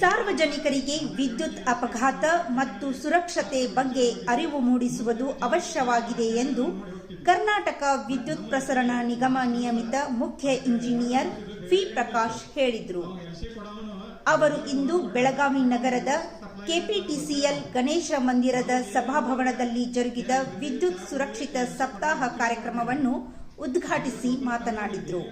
ಸಾರ್ವಜನಿಕರಿಗೆ ವಿದ್ಯುತ್ ಅಪಘಾತ ಮತ್ತು ಸುರಕ್ಷತೆ ಬಗ್ಗೆ ಅರಿವು ಮೂಡಿಸುವುದು ಅವಶ್ಯವಾಗಿದೆ ಎಂದು ಕರ್ನಾಟಕ ವಿದ್ಯುತ್ ಪ್ರಸರಣ ನಿಗಮ ನಿಯಮಿತ ಮುಖ್ಯ ಇಂಜಿನಿಯರ್ ವಿ ಪ್ರಕಾಶ್ ಹೇಳಿದರು. ಅವರು ಇಂದು ಬೆಳಗಾವಿ ನಗರದ ಕೆಪಿಟಿಸಿಎಲ್ ಗಣೇಶ ಮಂದಿರದ ಸಭಾಭವನದಲ್ಲಿ ಜರುಗಿದ ವಿದ್ಯುತ್ ಸುರಕ್ಷಿತ ಸಪ್ತಾಹ ಕಾರ್ಯಕ್ರಮವನ್ನು ಉದ್ಘಾಟಿಸಿ ಮಾತನಾಡಿದರು.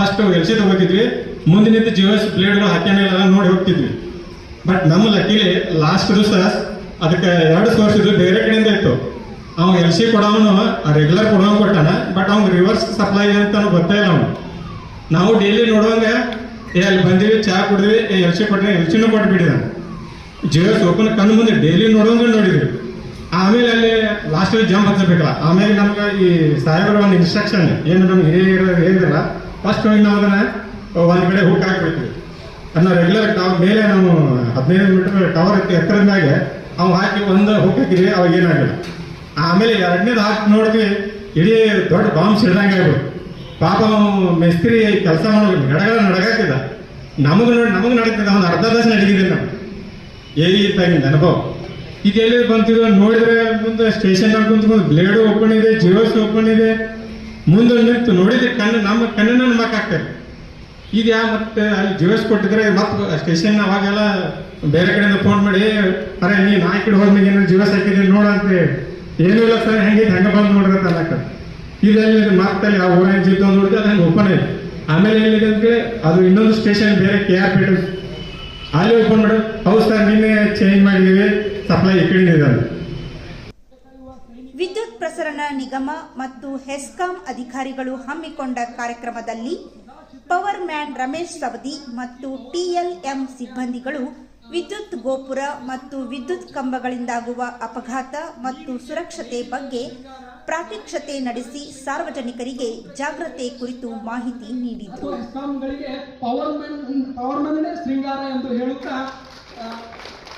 ಫಸ್ಟ್ ಎಲ್ ಸಿ ತೊಗೋತಿದ್ವಿ ಮುಂದೆ ನಿಂತು ಜಿಯೋ ಎಸ್ ಬ್ಲೇಡ್ಗಳು ಹಾಕ್ಯಾನೆಲ್ಲ ನೋಡಿ ಹೋಗ್ತಿದ್ವಿ. ಬಟ್ ನಮ್ಮ ಲಕ್ಕಿಲಿ ಲಾಸ್ಟ್ ದಿವಸ, ಅದಕ್ಕೆ ಎರಡು ಸೋರ್ಸ್ ಇದ್ದು ಬೇರೆ ಕಡೆಯಿಂದ ಇತ್ತು. ಅವ್ನು ಎಲ್ ಸಿ ಕೊಡೋನು ರೆಗ್ಯುಲರ್ ಕೊಡೋನು ಕೊಟ್ಟಾನ ಬಟ್ ಅವ್ನು ರಿವರ್ಸ್ ಸಪ್ಲೈ ಅಂತ ಗೊತ್ತೇ ಇಲ್ಲ ಅವನು ನಾವು ಡೈಲಿ ನೋಡುವಂಗ, ಏ ಅಲ್ಲಿ ಬಂದಿವಿ, ಚಾ ಕುಡಿದ್ವಿ, ಏ ಎಲ್ ಸಿ ಕೊಟ್ಟರೆ ಎಲ್ ಸಿನೂ ಕೊಟ್ಬಿಟ್ಟಿದ ಜಿ ಎಸ್ ಓಪನ್ ಕಣ್ಣು ಮುಂದೆ ಡೈಲಿ ನೋಡೋಂಗ ನೋಡಿದ್ವಿ. ಆಮೇಲೆ ಅಲ್ಲಿ ಲಾಸ್ಟ್ ಜಂಪ್ ಹಚ್ಚಬೇಕಲ್ಲ ಆಮೇಲೆ ನಮ್ಗೆ ಈ ಸಾಹೇಬರ ಒಂದು ಇನ್ಸ್ಟ್ರಕ್ಷನ್ ಏನು ನಮ್ಗೆ ಹಿರಿಯರು ಹೇಳಿದ್ರಲ್ಲ ಫಸ್ಟ್ ನಾವು ಅದನ್ನ ಒಂದು ಕಡೆ ಹುಕ್ ಹಾಕ್ಬಿಡ್ತೀವಿ ಅದನ್ನ ರೆಗ್ಯುಲರ್ ಟವರ್ ಮೇಲೆ ನಾವು ಹದಿನೈದು ಮೀಟರ್ ಟವರ್ ಎತ್ತರದ ಮ್ಯಾಗೆ ಅವು ಹಾಕಿ ಒಂದು ಹುಕ್ ಹಾಕಿದ್ವಿ, ಅವಾಗ ಏನಾಗಿಲ್ಲ. ಆಮೇಲೆ ಎರಡನೇದು ಹಾಕಿ ನೋಡಿದ್ವಿ, ಇಡೀ ದೊಡ್ಡ ಬಾಂಬ್ ಸಿಡ್ದಂಗೆ ಆಗ್ಬಿಡು ಪಾಪ ಅವ್ನು ಮಿಸ್ತ್ರಿ ಕೆಲಸ ಮಾಡೋದು ನಡಗ ನಡಗಾಕಿದ. ನಮಗೆ ನೋಡಿ, ನಮಗೆ ನಡೀತಿದ್ದ ಒಂದು ಅರ್ಧ ದಶ ನಡೀತಿದ್ದೆ ನಾವು ಏರಿ ಇದ್ದಾಗಿಂದ ಅನುಭವ ಈಗ ಎಲ್ಲಿ ಬಂತಿದ್ರು ನೋಡಿದ್ರೆ ಮುಂದೆ ಸ್ಟೇಷನ್ ಕುಂತ್ಕೊಂಡು ಬ್ಲೇಡ್ ಓಪನ್ ಇದೆ ಜಿಯೋಸ್ ಓಪನ್ ಇದೆ. ಮುಂದೆ ನಿಂತು ನೋಡಿದ್ರೆ ಕಣ್ಣು, ನಮ್ಮ ಕಣ್ಣನ್ನ ಮಕ್ ಹಾಕ್ತಾರೆ. ಈಗ ಯಾ ಮತ್ತೆ ಅಲ್ಲಿ ಜೀವಸ್ ಕೊಟ್ಟಿದ್ರೆ ಮತ್ತೆ ಸ್ಟೇಷನ್ ಅವಾಗೆಲ್ಲ ಬೇರೆ ಕಡೆಯಿಂದ ಫೋನ್ ಮಾಡಿ, ಅರೆ, ನೀ ನಾ ಕಡೆ ಹೋದ್ಮೇಲೆ ಏನೋ ಜೀವಸ್ ಹಾಕಿದ್ರೆ ನೋಡ ಅಂತ ಏನೂ ಇಲ್ಲ ಸರ್, ಹೆಂಗೆ ಹೆಂಗೆ ಬಂದು ನೋಡ್ರಿ ಇಲ್ಲಿ ಮತ್ತೆ ಅಲ್ಲಿ ಆ ಊರಾಗ ಜೀತ ನೋಡಿದ್ರೆ ಅದು ಹಂಗೆ ಓಪನ್ ಇದೆ ಆಮೇಲೆ ಏನಿದೆ ಅಂದ್ರೆ ಅದು ಇನ್ನೊಂದು ಸ್ಟೇಷನ್ ಬೇರೆ, ಕೆ ಆರ್ ಪೇಟೆ. ಅಲ್ಲಿ ಓಪನ್ ಮಾಡು. ಹೌದು ಸರ್, ನಿನ್ನೆ ಚೇಂಜ್ ಮಾಡಿದೀವಿ ಸಪ್ಲೈ ಇದೆ ಅಂತ. ಪ್ರಸರಣ ನಿಗಮ ಮತ್ತು ಹೆಸ್ಕಾಂ ಅಧಿಕಾರಿಗಳು ಹಮ್ಮಿಕೊಂಡ ಕಾರ್ಯಕ್ರಮದಲ್ಲಿ ಪವರ್ ಮ್ಯಾನ್ ರಮೇಶ್ ಸವದಿ ಮತ್ತು ಟಿಎಲ್ಎಂ ಸಿಬ್ಬಂದಿಗಳು ವಿದ್ಯುತ್ ಗೋಪುರ ಮತ್ತು ವಿದ್ಯುತ್ ಕಂಬಗಳಿಂದಾಗುವ ಅಪಘಾತ ಮತ್ತು ಸುರಕ್ಷತೆ ಬಗ್ಗೆ ಪ್ರಾತ್ಯಕ್ಷತೆ ನಡೆಸಿ ಸಾರ್ವಜನಿಕರಿಗೆ ಜಾಗೃತಿ ಕುರಿತು ಮಾಹಿತಿ ನೀಡಿದರು.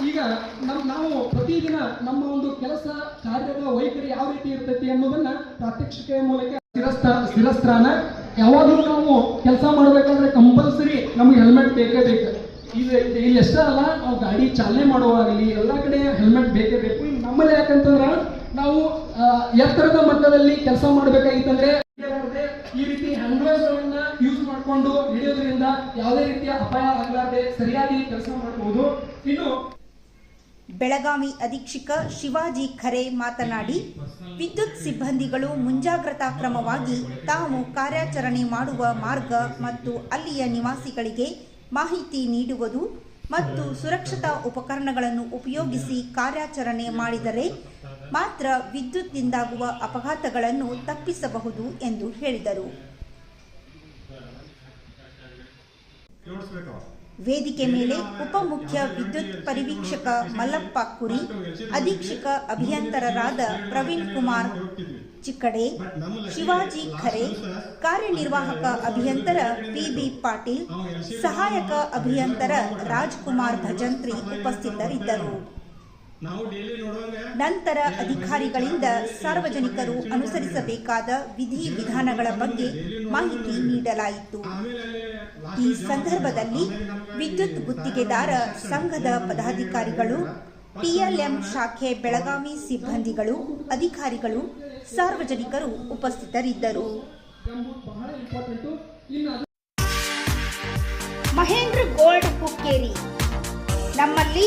ಈಗ ನಮ್ ನಾವು ಪ್ರತಿದಿನ ನಮ್ಮ ಒಂದು ಕೆಲಸ, ಕಾರ್ಯದ ವೈಖರಿ ಯಾವ ರೀತಿ ಇರ್ತೈತಿ ಅನ್ನೋದನ್ನ ಪ್ರಾತ್ಯಕ್ಷಿಕೆಯ ಮೂಲಕ ಸ್ಥಿರಸ್ಥ ಸ್ಥಿರಸ್ಥಾನ ಯಾವಾಗಲೂ ನಾವು ಕೆಲಸ ಮಾಡಬೇಕಂದ್ರೆ ಕಂಪಲ್ಸರಿ ನಮ್ಗೆ ಹೆಲ್ಮೆಟ್ ಬೇಕೇ ಬೇಕು. ಇದು ಇಲ್ಲಿ ಎಷ್ಟೇ ಅಲ್ಲ, ನಾವು ಗಾಡಿ ಚಾಲನೆ ಮಾಡುವಾಗಲಿ, ಎಲ್ಲ ಕಡೆ ಹೆಲ್ಮೆಟ್ ಬೇಕೇ ಬೇಕು. ಈಗ ನಮ್ಮಲ್ಲಿ ಯಾಕಂತಂದ್ರೆ ನಾವು ಎತ್ತರದ ಮಟ್ಟದಲ್ಲಿ ಕೆಲಸ ಮಾಡಬೇಕಾಗಿತ್ತಂದ್ರೆ ಈ ರೀತಿ ಹ್ಯಾಂಡ್ಲರ್ಸ್ಗಳನ್ನ ಯೂಸ್ ಮಾಡಿಕೊಂಡು ಹಿಡಿಯೋದ್ರಿಂದ ಯಾವುದೇ ರೀತಿಯ ಅಪಾಯ ಆಗಲಾರದೆ ಸರಿಯಾಗಿ ಕೆಲಸ ಮಾಡಬಹುದು ಇನ್ನು ಬೆಳಗಾವಿ ಅಧೀಕ್ಷಕ ಶಿವಾಜಿ ಖರೆ ಮಾತನಾಡಿ, ವಿದ್ಯುತ್ ಸಿಬ್ಬಂದಿಗಳು ಮುಂಜಾಗ್ರತಾ ಕ್ರಮವಾಗಿ ತಾವು ಕಾರ್ಯಾಚರಣೆ ಮಾಡುವ ಮಾರ್ಗ ಮತ್ತು ಅಲ್ಲಿಯ ನಿವಾಸಿಗಳಿಗೆ ಮಾಹಿತಿ ನೀಡುವುದು ಮತ್ತು ಸುರಕ್ಷತಾ ಉಪಕರಣಗಳನ್ನು ಉಪಯೋಗಿಸಿ ಕಾರ್ಯಾಚರಣೆ ಮಾಡಿದರೆ ಮಾತ್ರ ವಿದ್ಯುತ್ನಿಂದಾಗುವ ಅಪಘಾತಗಳನ್ನು ತಪ್ಪಿಸಬಹುದು ಎಂದು ಹೇಳಿದರು. ವೇದಿಕೆ ಮೇಲೆ ಉಪಮುಖ್ಯ ವಿದ್ಯುತ್ ಪರಿವೀಕ್ಷಕ ಮಲ್ಲಪ್ಪ ಕುರಿ, ಅಧೀಕ್ಷಕ ಅಭಿಯಂತರರಾದ ಪ್ರವೀಣ್ ಕುಮಾರ್ ಚಿಕ್ಕಡೆ, ಶಿವಾಜಿ ಖರೆ, ಕಾರ್ಯನಿರ್ವಾಹಕ ಅಭಿಯಂತರ ಪಿಬಿ ಪಾಟೀಲ್, ಸಹಾಯಕ ಅಭಿಯಂತರ ರಾಜ್ಕುಮಾರ್ ಭಜಂತ್ರಿ ಉಪಸ್ಥಿತರಿದ್ದರು. ನಂತರ ಅಧಿಕಾರಿಗಳಿಂದ ಸಾರ್ವಜನಿಕರು ಅನುಸರಿಸಬೇಕಾದ ವಿಧಿ ವಿಧಾನಗಳ ಬಗ್ಗೆ ಮಾಹಿತಿ ನೀಡಲಾಯಿತು. ಈ ಸಂದರ್ಭದಲ್ಲಿ ವಿದ್ಯುತ್ ಗುತ್ತಿಗೆದಾರ ಸಂಘದ ಪದಾಧಿಕಾರಿಗಳು ಪಿಎಲ್ಎಂ ಶಾಖೆ ಬೆಳಗಾವಿ ಸಿಬ್ಬಂದಿಗಳು ಅಧಿಕಾರಿಗಳು ಸಾರ್ವಜನಿಕರು ಉಪಸ್ಥಿತರಿದ್ದರು. ಮಹೇಂದ್ರ ಗೋಲ್ಡ್ ಹುಕ್ಕೇರಿ ನಮ್ಮಲ್ಲಿ